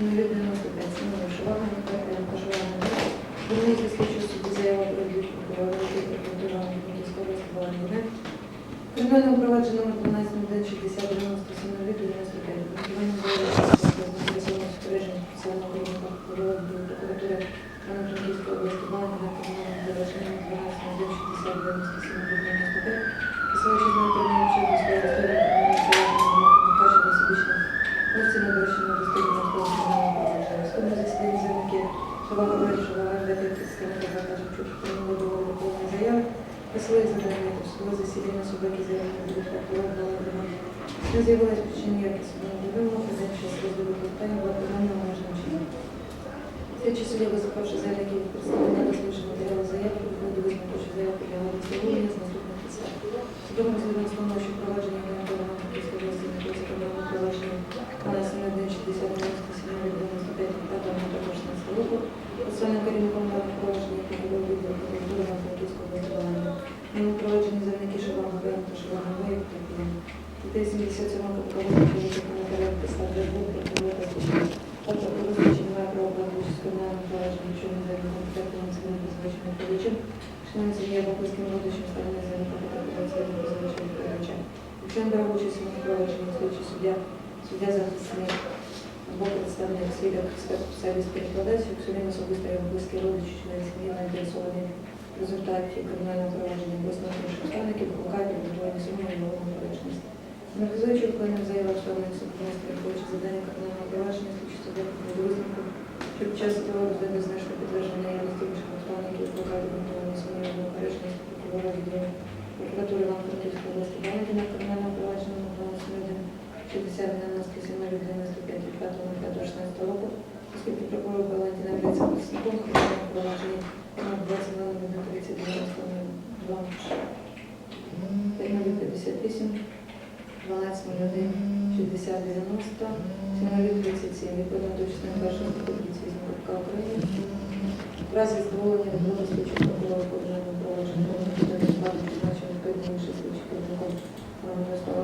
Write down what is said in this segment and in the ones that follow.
Сім'ї 95, сім'ї Шивана, Михайло Кожевана, Вернийський слідчий суді заява про прокурора прокуратури Івано-Франківської області Баландина. Кримінальне провадження номер 12 60 90 сім'ї 95. Обґрунтування заяви про заінтересоване спостереження спеціального прокурора прокуратури Івано-Франківської області Баландина кримінальне провадження номер 12 60 90 сім'ї 95. Посилаючи на отримання вчити своєї історії кримінального провадження Микача до Собічних Ось не доручено достатньо навколо кримінального провадження. Складно засідання Шавага вирішила представника Закажу прийняли до повної заяви. Посилили задання до судового засідання суду, які заявлені будуть прокурор Не з'явилась причин ніяких судового вимог, один час розгляду питання була програмна обмеженим чином. Слідчі судді, визначивши заявників представлення дослідження матеріалу заяви, до висновку, що заява підлягала відслідування з наступних підстав. Судовим розглядом встановлено, що провадження гарантовано не було законного провадження на 7160 97 95 5 також на року. Останнім керівником даного провадження відділу прокуратури на Франківського Баланів. Ними проваджені завдяки Шивану Бен Шивану та Києві. Дітей 77 КПК чоловіка коментарів писав для двох прокурора. Тобто про визначення має право брати участь в кримінальному провадженні, якщо він за компетентним цивільним безпечним відповідачем, член сім'ї або близьким родичем сторони за компетентним цивільним безпечним відповідачем. Якщо він брав участь у провадженні слідчий суддя, суддя захисник або представник свідок сервіс перекладач, якщо він особисто його близький родич, член сім'ї заінтересований в результаті кримінального провадження або інших обставників, викликає підготовлені суми і головну поречність. Аналізуючи вплинув заяву штовних судових переховуючи завдання кримінального провадження, слідчий суддя до висновку, що під час судового розгляду знайшли підтвердження наявності інших обставників, викликає підготовлені суми і головну поречність прокурора відділу прокуратури Івано-Франківської області Баландіна кримінального провадження номер 21 60 97 95 від 5 16 року, оскільки прокурор Баландіна являється представником кримінального провадження номер 22 30 92 58 12.01, 60 90, 37, відповідно до частини першої статті 38 КПК України. В разі задоволення відбуду слідчого прокурора подальшого провадження повинні складу призначення відповідно слідчих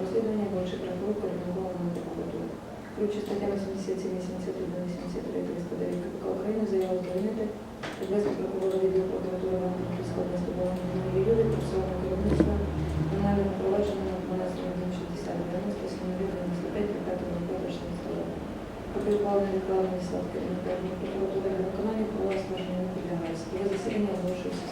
розслідування або інших прокуратури. Ключі статтями 77, 81, 83, 309 КПК України заяву звільнити відвести прокурора відділу прокуратури Івано-Франківської області Володимира Юрія, процесуального керівництва кримінального провадження на 12.60 90 95 5 року. Поки ухвалення відправлення слав керівника прокуратури на виконання права скарження не підлягає. Судове засідання оголошується